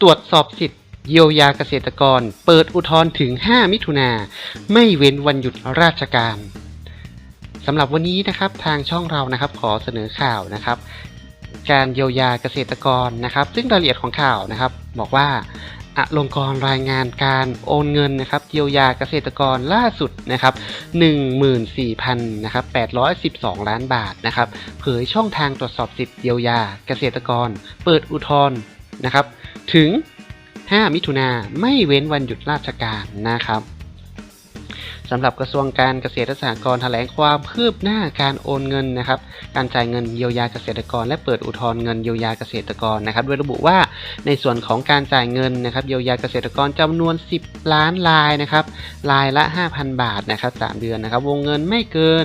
ตรวจสอบสิทธิ์เยียวยาเกษตรกร เปิดอุทธรณ์ถึง 5 มิถุนาไม่เว้นวันหยุดราชการสำหรับวันนี้นะครับทางช่องเรานะครับขอเสนอข่าวนะครับ การเยียวยาเกษตรกรนะครับ ซึ่งรายละเอียดของข่าวนะครับ บอกว่าอลงกรรายงานการโอนเงินนะครับเยียวยาเกษตรกรล่าสุดนะครับ14,000นะครับ812 ล้านบาทนะครับ เผยช่องทางตรวจสอบสิทธิ์เยียวยาเกษตรกร เปิดอุทธรณ์นะครับ ถึง 5 มิถุนาไม่เว้นวันหยุดราชการนะครับสำหรับกระทรวงการเกษตรและสหกรณ์แถลงความคืบหน้าการโอนเงินนะครับ การจ่ายเงินเยียวยาเกษตรกร และเปิดอุทธรณ์เงินเยียวยาเกษตรกรนะครับ โดยระบุว่าในส่วนของการจ่ายเงินนะครับเยียวยาเกษตรกรจำนวน 10 ล้านรายนะครับรายละ 5,000 บาทนะครับ3เดือนนะครับ วงเงินไม่เกิน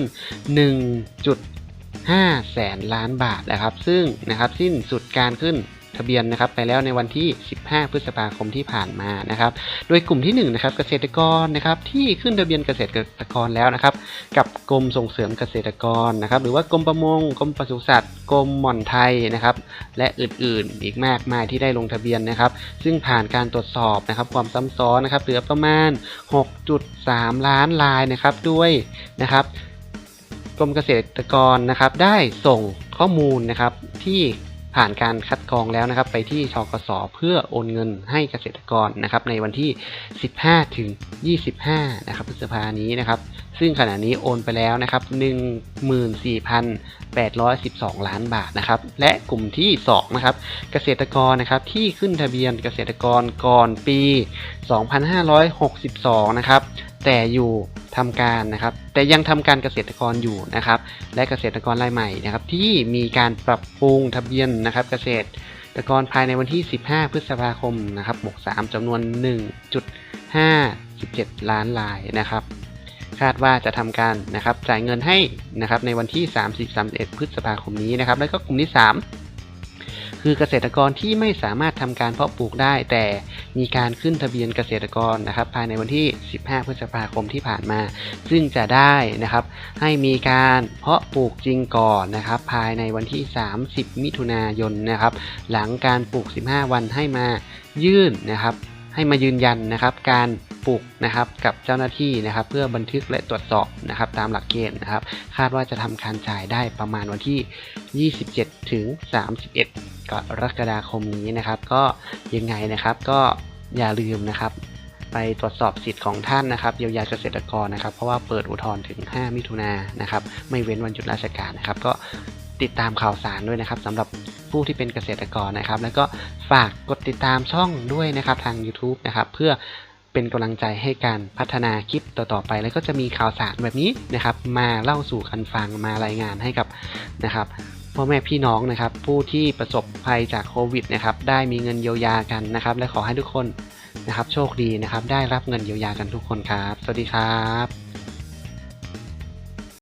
1.5 แสนล้านบาทนะครับ ซึ่งนะครับสิ้นสุดการขึ้น ทะเบียนนะครับไปแล้วในวันที่ 15 พฤษภาคมที่ผ่านมานะครับ โดยกลุ่มที่1นะครับเกษตรกรนะครับที่ขึ้นทะเบียนเกษตรกรแล้วนะครับ กับกรมส่งเสริมเกษตรกรนะครับ หรือว่ากรมประมงกรมปศุสัตว์กรมหม่อนไทยนะครับ และอื่นๆ อีกมากมายที่ได้ลงทะเบียนนะครับ ซึ่งผ่านการตรวจสอบนะครับ ความซ้ำซ้อนนะครับเหลือประมาณ 6.3 ล้านรายนะครับด้วยนะครับกรมเกษตรกรนะครับได้ส่งข้อมูลนะครับที่ ผ่านการคัดกรองแล้วนะครับ ไปที่ชกสเพื่อโอนเงินให้เกษตรกรนะครับ ในวันที่ 15 ถึง 25 นะครับพฤษภานี้นะครับ ซึ่งขณะนี้โอนไปแล้วนะครับ 14,812 ล้านบาทนะครับ และกลุ่มที่ 2 นะครับ เกษตรกรนะครับที่ขึ้นทะเบียนเกษตรกรก่อนปี 2562 นะครับ แต่อยู่ ทำการนะครับ แต่ยังทำการเกษตรกรอยู่นะครับ และเกษตรกรรายใหม่นะครับ ที่มีการปรับปรุงทะเบียนนะครับ เกษตรกรภายในวันที่ 15 พฤษภาคมนะครับ63จำนวน 1.57 ล้านรายนะครับ คาดว่าจะทำการนะครับจ่ายเงินให้นะครับในวันที่ 30-31 พฤษภาคมนี้นะครับ แล้วก็กลุ่มที่ 3 คือเกษตรกรที่ไม่สามารถทำการเพาะปลูกได้ แต่มีการขึ้นทะเบียนเกษตรกรนะครับ ภายในวันที่ 15 พฤษภาคมที่ผ่านมา ซึ่งจะได้นะครับ ให้มีการเพาะปลูกจริงก่อนนะครับ ภายในวันที่ 30 มิถุนายนนะครับ หลังการปลูก 15 วันให้มายื่นนะครับ ให้มายืนยันนะครับ การปลูกนะครับกับเจ้าหน้าที่นะครับ เพื่อบันทึกและตรวจสอบนะครับ ตามหลักเกณฑ์นะครับ คาดว่าจะทำการจ่ายได้ประมาณวันที่ 27 ถึง 31 กรกฎาคมนี้นะครับ ก็ยังไงนะครับก็อย่าลืมนะครับ ไปตรวจสอบสิทธิ์ของท่านนะครับเยียวยาเกษตรกรนะครับ เพราะว่าเปิดอุทธรณ์ถึง 5 มิถุนายนนะครับ ไม่เว้นวันหยุดราชการนะครับ ก็ติดตามข่าวสารด้วยนะครับสำหรับ ผู้ที่เป็นเกษตรกรนะครับ แล้วก็ฝากกดติดตามช่องด้วยนะครับทาง YouTube นะครับเพื่อเป็นกำลังใจให้การพัฒนาคลิปต่อๆไป แล้วก็จะมีข่าวสารแบบนี้นะครับ มาเล่าสู่กันฟังมารายงานให้กับนะครับพ่อแม่พี่น้องนะครับ ผู้ที่ประสบภัยจากโควิดนะครับ ได้มีเงินเยียวยากันนะครับ และขอให้ทุกคนนะครับ โชคดีนะครับ ได้รับเงินเยียวยากันทุกคนครับ สวัสดีครับ